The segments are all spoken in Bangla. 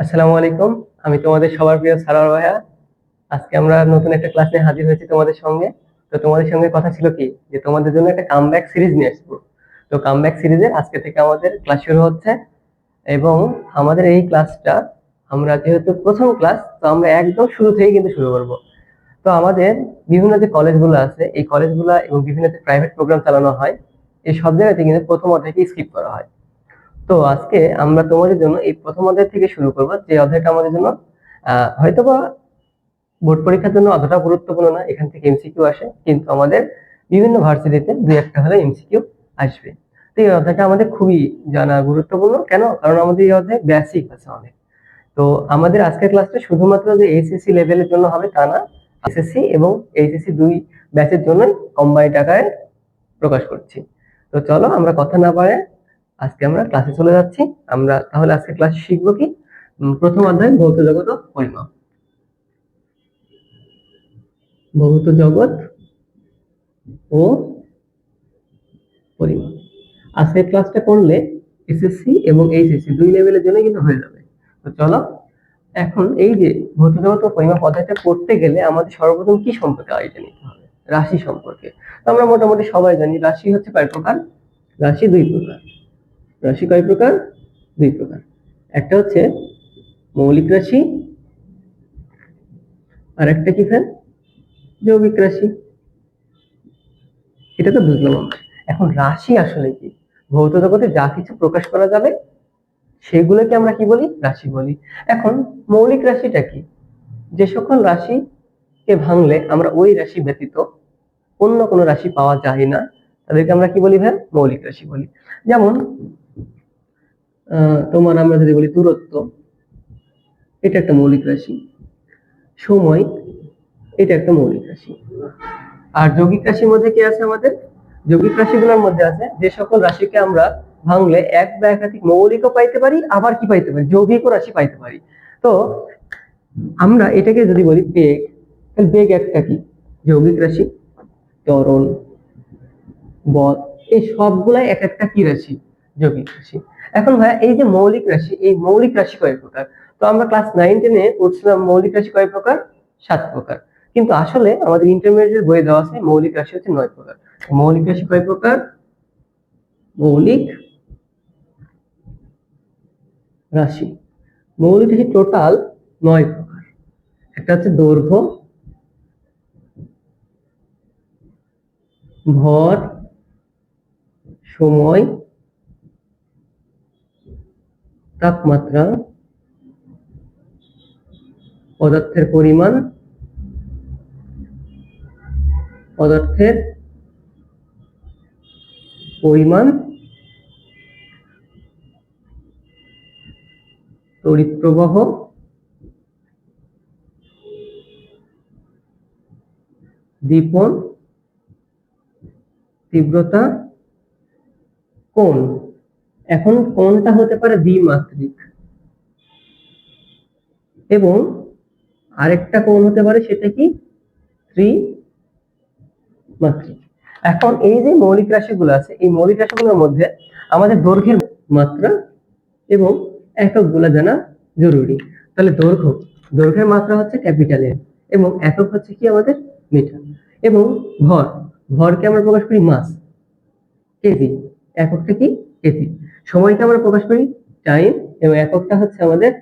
আসসালামু আলাইকুম। আমি তোমাদের সবার প্রিয় সারার ভাইয়া। আজকে আমরা নতুন একটা ক্লাস নিয়ে হাজির হয়েছি তোমাদের সঙ্গে। তো তোমাদের সঙ্গে কথা ছিল কি? যে তোমাদের জন্য একটা কামব্যাক সিরিজ নিয়ে আসব। তো কামব্যাক সিরিজে আজকে থেকে আমাদের ক্লাস শুরু হচ্ছে। এবং আমাদের এই ক্লাসটা আমরা যেহেতু প্রথম ক্লাস তো আমরা একদম শুরু থেকেই কিন্তু শুরু করব। তো আমাদের বিভিন্ন যে কলেজগুলো আছে, এই কলেজগুলো এবং বিভিন্ন যে প্রাইভেট প্রোগ্রাম চালানো হয়, এই সব জায়গাতে কিন্তু প্রথম অধ্যায়কে স্কিপ করা হয়। তো আজকে আমরা তোমাদের জন্য এই প্রথম অধ্যায় থেকে শুরু করব। যে অধ্যায়টা আমাদের জন্য হয়তোবা বোর্ড পরীক্ষার জন্য অতটা গুরুত্বপূর্ণ না, এখান থেকে এমসিকিউ আসে, কিন্তু আমাদের বিভিন্ন ভার্সিটিতে দুই একটা হলে এমসিকিউ আসবে। তো এই অধ্যায়টা আমাদের খুবই জানা গুরুত্বপূর্ণ। কেন? কারণ আমাদের এই অধ্যায় বেসিক আছে অনেক। তো আমাদের আজকের ক্লাসটা শুধুমাত্র যে এইচএসসি লেভেলের জন্য হবে তা না এসএসসি এবং এইচএসসি দুই ব্যাচের জন্যই কম্বাইন্ড আকারে প্রকাশ করছি। তো চলো আমরা কথা না পারে আজকে আমরা ক্লাসে চলে যাচ্ছি। আমরা তাহলে আজকে ক্লাসে শিখব কি? প্রথম অধ্যায় ভৌত জগৎ ও পরিমাপ। ভৌত জগৎ ও পরিমাপ। আজকের ক্লাসটা করলে এসএসসি এবং এইচএসসি দুই লেভেলের জন্য কিন্তু হয়ে যাবে। তো চলো, এখন এই যে ভৌত জগৎ ও পরিমাপ অধ্যায়টা করতে গেলে আমাদের সর্বপ্রথম কি সম্পর্কে আইডিয়া নিতে হবে? রাশি সম্পর্কে। তো আমরা মোটামুটি সবাই জানি রাশি হচ্ছে কয় প্রকার? রাশি দুই প্রকার। রাশি কয় প্রকার? দুই প্রকার। একটা হচ্ছে মৌলিক রাশি আর একটা কি ফ্যান যৌগিক রাশি। এটা তো বুঝলাম আমরা। এখন রাশি আসলে কি? ভৌত জগতে যা কিছু প্রকাশ করা যাবে, সেগুলোকে আমরা কি বলি? রাশি বলি। এখন মৌলিক রাশিটা কি? যে সকল রাশিকে ভাঙলে আমরা ওই রাশি ব্যতীত অন্য কোনো রাশি পাওয়া যায় না। তাদেরকে আমরা কি বলি ভাই? মৌলিক রাশি বলি। যেমন তোমার আমরা যদি বলি দূরত্ব, এটা একটা মৌলিক রাশি। সময়, এটা একটা মৌলিক রাশি। আর যৌগিক রাশির মধ্যে কি আছে আমাদের? যৌগিক রাশিগুলোর মধ্যে আছে যে সকল রাশিকে আমরা ভাঙলে এক বা একাধিক মৌলিকও পাইতে পারি, আবার কি পাইতে পারি? যৌগিকও রাশি পাইতে পারি। তো আমরা এটাকে যদি বলি বেগ, তাহলে বেগ একটা কি? যৌগিক রাশি, ত্বরণ, বল, এই সবগুলাই এক একটা কি রাশি? যৌগিক রাশি। এখন ভাইয়া এই যে মৌলিক রাশি, এই মৌলিক রাশি কয় প্রকার? তো আমরা ক্লাস নাইন টেনে পড়ছিলাম মৌলিক রাশি কয় প্রকার? সাত প্রকার। কিন্তু আসলে আমাদের ইন্টারমিডিয়েট বইয়ে দেওয়া আছে মৌলিক রাশি হচ্ছে নয় প্রকার। মৌলিক রাশি কয় প্রকার? মৌলিক রাশি। মৌলিক রাশি টোটাল নয় প্রকার। একটা হচ্ছে দৈর্ঘ্য, ভর, সময় তাপমাত্রা পদার্থের পরিমাণ পদার্থের পরিমাণ তড়িৎ প্রবাহ দীপন তীব্রতা কোণ। এখন কোনটা হতে পারে দ্বিমাত্রিক? এবং আরেকটা কোণ হতে পারে সেটা কি? ত্রি মাত্রিক এখন এই যে মৌলিক রাশিগুলো আছে, এই মৌলিক রাশিগুলোর মধ্যে আমাদের দৈর্ঘ্যের মাত্রা এবং এককগুলো জানা জরুরি। তাহলে দৈর্ঘ্য, দৈর্ঘ্যের মাত্রা হচ্ছে ক্যাপিটাল এর এবং একক হচ্ছে কি আমাদের? মিটার। এবং ভর, ভরকে আমরা প্রকাশ করি মাস কেজি এককটা কি? কেজি সময়কে আমরা প্রকাশ করি টাইম এবং এককটা হচ্ছে আমাদের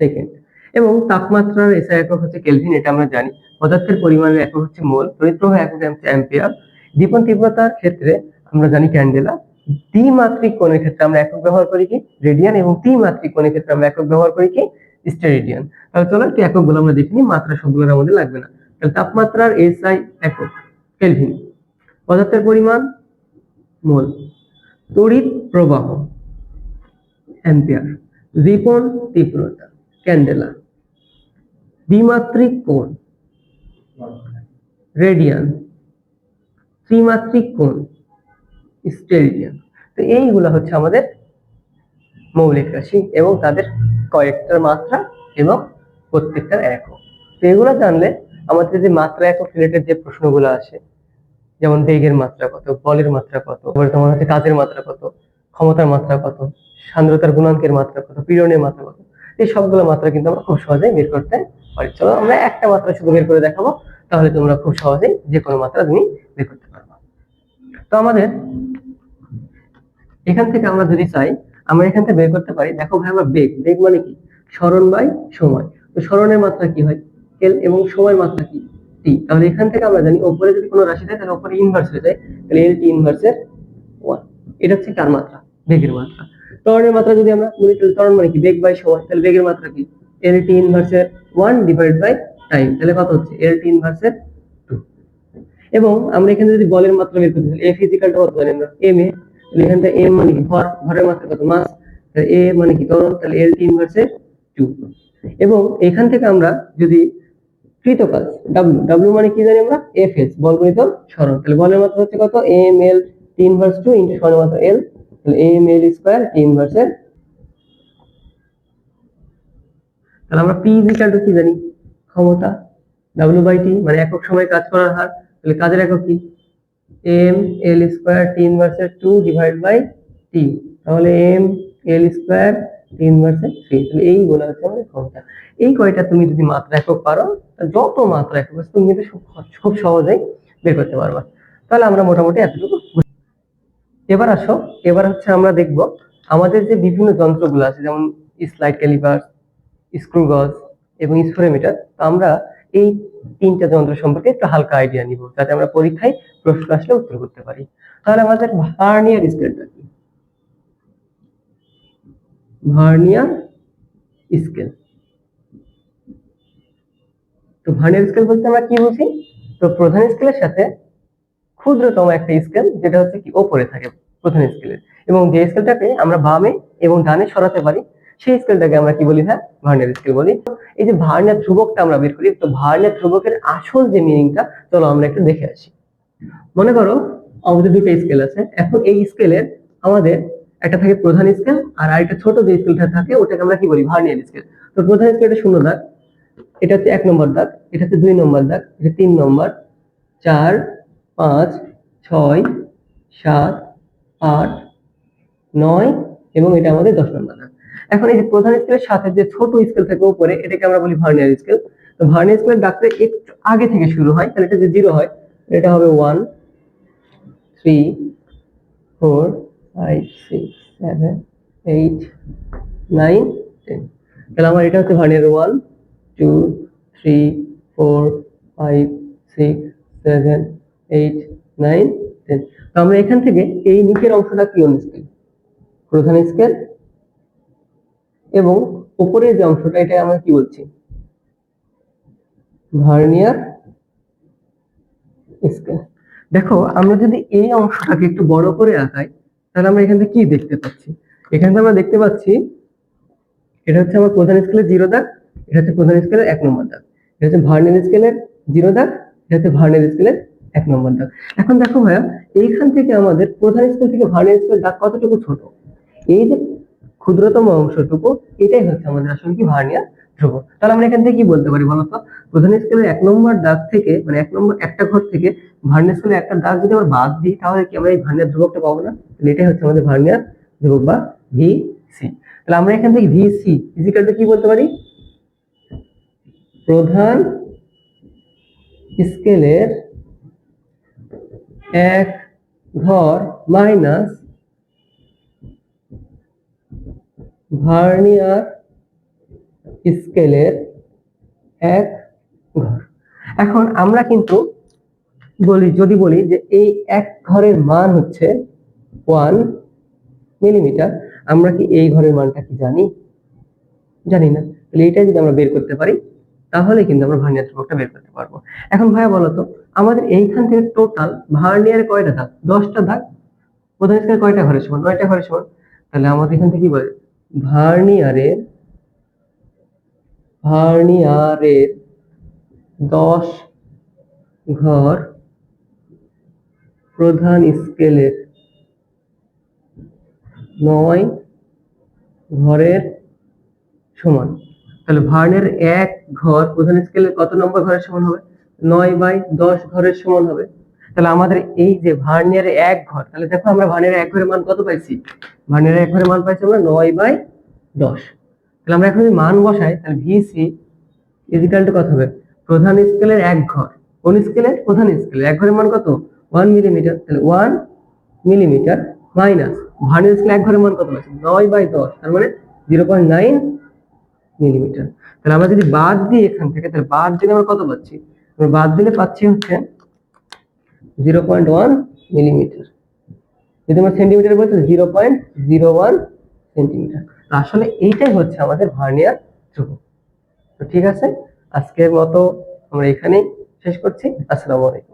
সেকেন্ড এবং তাপমাত্রার এসআই একক হচ্ছে কেলভিন এটা আমরা জানি। পদার্থের পরিমাণের একক হচ্ছে মোল তড়িৎ প্রবাহ একক অ্যাম্পিয়ার দীপন তীব্রতার ক্ষেত্রে আমরা জানি ক্যান্ডেলা দ্বিমাত্রিক কোণের ক্ষেত্রে আমরা একক ব্যবহার করি কি? রেডিয়ান এবং ত্রিমাত্রিক কোণের ক্ষেত্রে আমরা একক ব্যবহার করি কি? স্টেরেডিয়ান তাহলে চলো একটু এককগুলো আমরা দেখিনি মাত্রা সবগুলোর আমাদের লাগবে না। তাহলে তাপমাত্রার এসআই একক কেলভিন পদার্থের পরিমাণ, মোল। তড়িৎ প্রবাহ অ্যাম্পিয়ার। রিপন তীব্রতা, ক্যান্ডেলা। দ্বিমাত্রিক কোণ, রেডিয়ান। ত্রিমাত্রিক কোণ, স্টেরিডিয়ান। তো এইগুলো হচ্ছে আমাদের মৌলিক রাশি এবং তাদের কয়েকটার মাত্রা এবং প্রত্যেকটার একক। তো এগুলো জানলে আমাদের যে মাত্রা একক রিলেটেড যে প্রশ্নগুলো আসে, যেমন বেগের মাত্রা কত, বলের মাত্রা কত তোমার হচ্ছে কাজের মাত্রা কত, ক্ষমতার মাত্রা কত সান্দ্রতার গুণাঙ্কের মাত্রা কত, পীড়নের মাত্রা কত, এই সবগুলো মাত্রা কিন্তু আমরা খুব সহজেই বের করতে পারি। চলো আমরা একটা মাত্রা শুধু বের করে দেখাবো, তাহলে তোমরা খুব সহজেই যে কোনো মাত্রা তুমি বের করতে পারবে। তো আমাদের এখান থেকে আমরা যদি চাই, আমরা এখান থেকে বের করতে পারি, দেখো ভাই আমরা বেগ বেগ মানে কি? স্মরণ বাই সময়। তো স্মরণের মাত্রা কি হয়? এল এবং সময়ের মাত্রা কি? টি তাহলে এখান থেকে আমরা জানি ওপরে যদি কোনো রাশি থাকে, তাহলে ওপরে ইনভার্স হয়ে যায়, তাহলে এল টি ইনভার্সের ওয়ান এটা হচ্ছে কার মাত্রা, বেগের মাত্রা। ত্বরণের মাত্রা যদি আমরা বলি, তাহলে ত্বরণ মানে কি? বেগ বাই সময়। তাহলে বেগের মাত্রা কি? এল টি ইনভার্সের ওয়ান ডিভাইড বাই টাইম তাহলে কত হচ্ছে? এল টি ইনভার্সের টু এবং আমরা এখানে যদি বলের মাত্রা বের করতে এ ফিজিক্যালটা কত জানি আমরা? M A. তাহলে এখান থেকে এম মানে কি? ভর। ভরের মাত্রা কত? মাস। তাহলে এ মানে কি? ত্বরণ। তাহলে এল টি ইনভার্সের টু এবং এখান থেকে আমরা যদি কৃতকাজ ডাব্লিউ ডাব্লিউ মানে কি জানি আমরা? এফ এস বল গণিত সরণ তাহলে বলের মাত্রা হচ্ছে কত? M L T inverse two into সরণের মাত্রা এল তাহলে এম এল স্কোয়ার তাহলে আমরা কি জানি? ক্ষমতা। মানে একক সময় কাজ করার হার। তাহলে কাজের একক কি? টি ডিভাইড বাই তাহলে এম এল স্কোয়ার ক্ষমতা। এই কয়টা তুমি যদি মাত্রা একক পারো যত মাত্রা একক তুমি খুব সহজেই বের করতে পারবা। তাহলে আমরা মোটামুটি এতটুকু এবার আসো, এবার হচ্ছে আমরা দেখব আমাদের যে বিভিন্ন যন্ত্রগুলো আছে, যেমন স্লাইড ক্যালিপার স্ক্রু গজ এবং স্ফোরোমিটার তো আমরা এই তিনটা যন্ত্র সম্পর্কে একটু হালকা আইডিয়া নিব, যাতে আমরা পরীক্ষায় প্রশ্ন আসলে উত্তর করতে পারি। তাহলে আমাদের ভার্নিয়ার স্কেলটা কি? Vernier scale. তো ভার্নিয়ার স্কেল বলতে আমরা কি বুঝি? তো প্রধান স্কেলের সাথে ক্ষুদ্রতম একটা স্কেল যেটা হচ্ছে কি ওপরে থাকে প্রধান স্কেলের এবং যে স্কেলটাকে আমরা বামে এবং ডানে সরাতে পারি, সেই স্কেলটাকে আমরা কি বলি হ্যাঁ ভার্নিয়ার স্কেল বলি। এই যে ভার্নিয়ার ধ্রুবকটা আমরা বের করি, তো ভার্নিয়ার ধ্রুবকের আসল যে মিনিংটা চলো আমরা একটু দেখে আসি। মনে করো আমাদের দুটো স্কেল আছে, এখন এই স্কেলের আমাদের একটা থাকে প্রধান স্কেল আর আরেকটা ছোট যে স্কেলটা থাকে, ওটাকে আমরা কি বলি? ভার্নিয়ার স্কেল তো প্রধান স্কেলটা শূন্য দাগ, এটা হচ্ছে এক নম্বর দাগ, এটা হচ্ছে দুই নম্বর দাগ, এটা তিন নম্বর, চার পাঁচ, ছয়, সাত, আট, নয় এবং এটা আমাদের দশ নম্বর এখন এই যে প্রধান স্কেলের সাথে যে ছোট স্কেল থাকে উপরে, এটাকে আমরা বলি ভার্নিয়ার স্কেল তো ভার্নিয়ার স্কেলের ডাকতে একটু আগে থেকে শুরু হয়, তাহলে এটা যে জিরো হয়, এটা হবে one three four five six seven eight nine ten তাহলে আমার এটা হচ্ছে vernier one two three four five six seven eight nine আমরা এখান থেকে এই নিচের অংশটা কি স্কেল প্রধান স্কেল এবং উপরের যে অংশটা এটা আমরা কি বলছি? ভার্নিয়ার স্কেল দেখো, আমরা যদি এই অংশটাকে একটু বড় করে আঁকাই, তাহলে আমরা এখান থেকে কি দেখতে পাচ্ছি? এখান আমরা দেখতে পাচ্ছি, এটা হচ্ছে আমার প্রধান স্কেলের জিরো দাগ, এটা হচ্ছে প্রধান স্কেলের এক নম্বর দাগ। এটা হচ্ছে ভার্নিয়ার স্কেলের জিরো দাগ, এটা হচ্ছে ভার্নিয়ার স্কেলের এক নম্বর দাগ। এখন দেখো ভাইয়া, এইখান থেকে আমাদের প্রধান স্কেল থেকে ভার্নিয়ার স্কেল দাগ কতটুকু ছোট? এই যে ক্ষুদ্রতম অংশটুকু, এটাই হচ্ছে আমাদের আসলে কি ভার্নিয়ার ধ্রুব। তাহলে আমরা এখান থেকে কি বলতে পারি বলতো? প্রধান স্কেলের এক নম্বর দাগ থেকে মানে এক নম্বর একটা ঘর থেকে ভার্নিয়ার স্কেলের একটা দাগ যদি আমরা বাদ দিই, তাহলে কি আমরা এই ভার্নিয়ার ধ্রুবকটা পাবো না? তাহলে এটাই হচ্ছে আমাদের ভার্নিয়ার ধ্রুবক বা ভি সি তাহলে আমরা এখান থেকে ভি সি ইজিক্যাল টু কি বলতে পারি? প্রধান স্কেলের এক ঘর মাইনাস ভার্নিয়ার স্কেলের এক ঘর। এখন আমরা কিন্তু বলি, যদি বলি যে এই এক ঘরের মান হচ্ছে ওয়ান মিলিমিটার, আমরা কি এই ঘরের মানটা কি জানি? জানি না। তাহলে এটা যদি আমরা বের করতে পারি তাহলে কিন্তু আমরা ভার্নিয়ার ধ্রুবকটা বের করতে পারব। এখন ভাইয়া বলো তো, আমাদের এইখান থেকে টোটাল ভার্নিয়ার কয়টা দাগ? দশটা দাগ? প্রধান স্কেল কয়টা ঘরের সমান? নয়টা ঘরের সমান? তাহলে আমাদের এখান থেকে কি বলে? ভার্নিয়ারের ভার্নিয়ারের দশ ঘর প্রধান স্কেলের নয় ঘরের সমান। তাহলে ভার্নের এক ঘর প্রধান স্কেলের কত নম্বর ঘরের সমান হবে? নয় বাই দশ ঘরের সমান হবে। তাহলে আমাদের এই যে ভার্নিয়ার এক ঘর, তাহলে দেখো আমরা ভার্নিয়ার এক ঘরের মান কত পাইছি? ভার্নিয়ার এক ঘরের মান পাইছি আমরা নয় বাই দশ। তাহলে আমরা এখন যদি মান বসাই, তাহলে ভিসি ইজিক্যাল টু কত হবে? প্রধান স্কেলের এক ঘর। কোন স্কেলের প্রধান স্কেলের এক ঘরের মান কত? ওয়ান মিলিমিটার তাহলে one millimetre minus vernier scale এক ঘরের মান কত আছে নয় বাই দশ, তার মানে জিরো পয়েন্ট নাইন মিলিমিটার তাহলে আমরা যদি বাদ দিই এখান থেকে, তাহলে বাদ দিলে আমরা কত পাচ্ছি? বাদ দিলে পাচ্ছি হচ্ছে জিরো পয়েন্ট ওয়ান মিলিমিটার যদি আমরা সেন্টিমিটার বলছি zero point zero one centimetre আসলে এইটাই হচ্ছে আমাদের ভার্নিয়ার ধ্রুবক। তো ঠিক আছে, আজকের মতো আমরা এখানেই শেষ করছি। আসসালামু আলাইকুম।